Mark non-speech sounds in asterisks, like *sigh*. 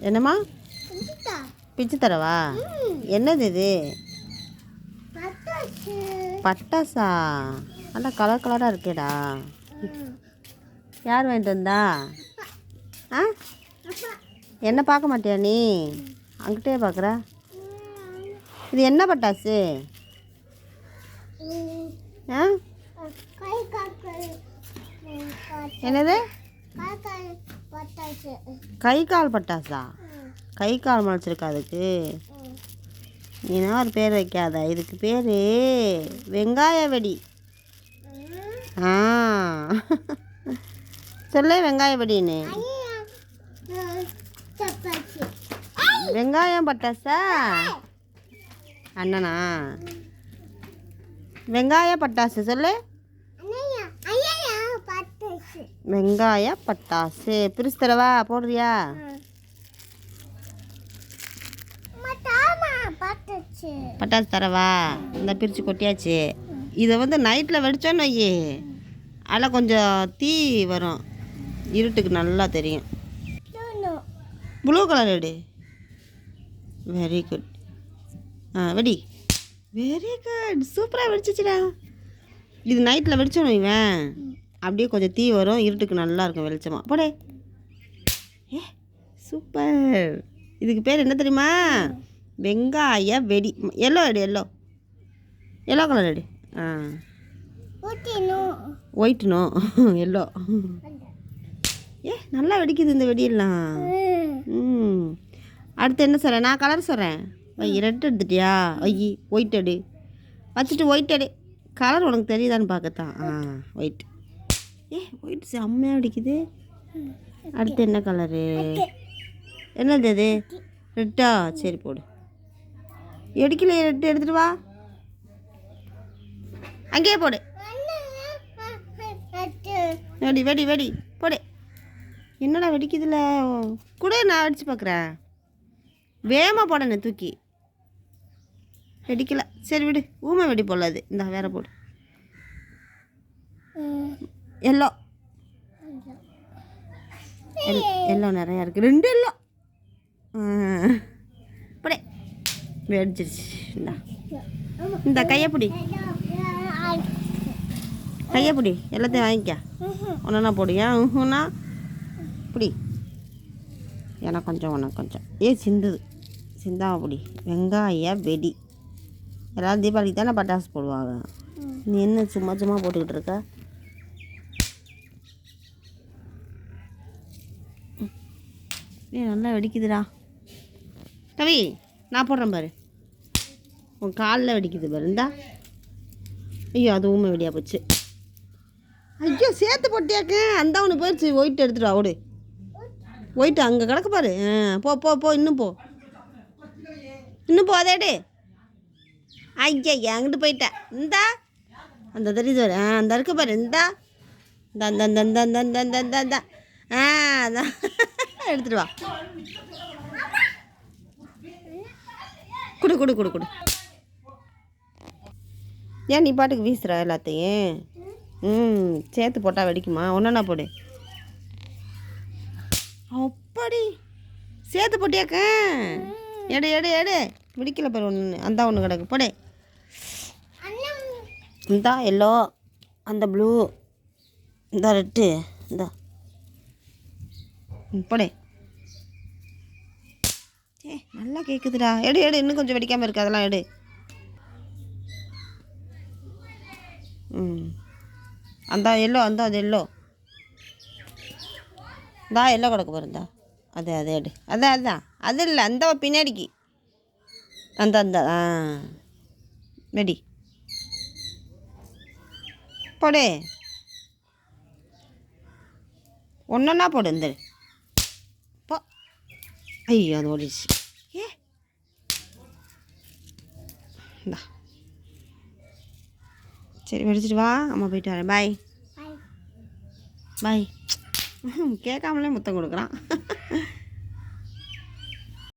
என்னம்மா. பிச்சு தரவா என்னது இது பட்டாசு. நல்லா கலர் கலராக இருக்கேடா. யார் வாங்கிட்டு வந்தா ஆ. என்ன பார்க்க மாட்டியா நீ அங்கிட்டே பார்க்குற. இது என்ன பட்டாசு. ஆ. என்னது. கை கால் பட்டாசா? கை கால் முளைச்சிருக்கா அதுக்கு? ம். நீனா ஒரு பேர் வைக்காத. இதுக்கு பேர் வெங்காய வெடி ஆ. சொல்லு வெங்காய வெடின்னு வெங்காயம் பட்டாசா? அண்ணனா? வெங்காய பட்டாசு சொல்லு. வெங்காய பட்டாசு. பிரிச்சு தரவா போடுறியா பட்டாசு. தரவா? இந்த பிரித்து கொட்டியாச்சு. இதை வந்து நைட்டில் வெடிச்சோன்னு வையே. அதில் கொஞ்சம் தீ வரும். இருட்டுக்கு நல்லா தெரியும். ப்ளூ கலர் எடு. வெரி குட் ஆ வெடி. வெரி குட் சூப்பராக வெடிச்சிச்சுடா. இது நைட்டில் வெடிச்சோன்னு வைவேன் அப்படியே கொஞ்சம் தீ வரும் இருட்டுக்கு நல்லா இருக்கும் வெளிச்சமாக போடே. ஏ சூப்பர். இதுக்கு பேர் என்ன தெரியுமா? வெங்காய வெடி. எல்லோ எடு எல்லோ எல்லோ கலர் எடு. ஆ. ஒயிட்னோ எல்லோ *laughs* ஏ நல்லா வெடிக்குது இந்த வெடியெல்லாம். ம். அடுத்து என்ன சொல்கிறேன் நான் கலர் சொல்கிறேன் வை ரெட் எடுத்துட்டியா? ஐய் ஒயிட் எடு. வச்சுட்டு ஒயிட் எடு. கலர் உனக்கு தெரியுதான்னு பார்க்கத்தான். ஆ ஒயிட் ஏ ஒயிட் செம்மையாக அடிக்குது. அடுத்து என்ன கலரு என்னது அது? ரெட்டா? சரி போடு. எடுக்கலையே ரெட்டு. எடுத்துட்டு வா. அங்கேயே போடு. வெடி வெடி வெடி. போடு. என்னடா வெடிக்குதுல? கூட நான் அடிச்சு பார்க்குறேன் வேகமாக போடணும் தூக்கி. வெடிக்கல. சரி விடு. ஊமை வெடி போடல அது. இந்த வேற போடு. எல்லோ. எல்லோ நிறையா இருக்குது ரெண்டு எல்லோ. போடே. வெடிச்சிருச்சு. இந்தா. இந்த கையப்பிடி கையப்பிடி எல்லாத்தையும் வாங்கிக்க. ஒன்றா போடுயா ஊனா பிடி. எனக்கு கொஞ்சம் உனக்கு கொஞ்சம். ஏ சிந்துது. சிந்தாம பிடி. வெங்காய வெடி. எல்லாரும் தீபாவளிக்கு தானே பட்டாசு போடுவாங்க. நீ என்ன சும்மா சும்மா போட்டுக்கிட்டு இருக்க? ஏ நல்லா வெடிக்குதுடா. கவி நான் போடுறேன் பாரு. உன் காலில் வெடிக்குது பாரு இந்தா. ஐயோ அது ஊமை வெடியாக போச்சு. ஐயோ சேர்த்து போட்டியாக்க. அந்த ஒன்று போயிடுச்சு. ஒயிட் எடுத்துட்டு அவடு ஒயிட் அங்கே கிடக்கு பாரு. போ போ போ இன்னும் போ. இன்னும் போ அதேடு ஐயா ஐயா என்கிட்ட போயிட்டேன் இந்தா. அந்த தெரியுது பாரு. ஆ அந்த இருக்கு பாரு. இந்தா. இந்த அந்த அந்த அந்த அந்த அந்த அந்த அந்த ஆ அதான். எடுத்துட்டு வா. குடு குடு குடு குடு. ஏன் நீ பாட்டுக்கு வீசுற எல்லாத்தையும்? ம் சேர்த்து போட்டால் வெடிக்குமா? ஒன்றா போடு. அப்படி. சேர்த்து போட்டியாக்க? எடு எடு எடு. வெடிக்கல பாரு ஒன்று அந்த ஒன்று கிடக்கு. போடு. இந்தா எல்லோ அந்த ப்ளூ இந்த ரெட்டு இந்த. போடு. ஏ நல்லா கேட்குதுடா எடு எடு இன்னும் கொஞ்சம் வெடிக்காமல் இருக்கு. அதெல்லாம் எடு. ம். அந்த எல்லோ அந்த அது எல்லோ. இந்தா எல்லோ கிடக்க பாருந்தா அது அது எடு. அதான் அதான் அது இல்லை அந்த பின்னாடிக்கு. அந்த அந்த ஆ. வெடி. போடு. ஒன்றா போடு இந்த ஐயோ அது ஓடிடுச்சு ஏ இந்தா சரி வெடிச்சிட்டு வா அம்மா போயிட்டு வரேன் பாய் பாய் கேட்காமலே முத்தம் கொடுக்குறான்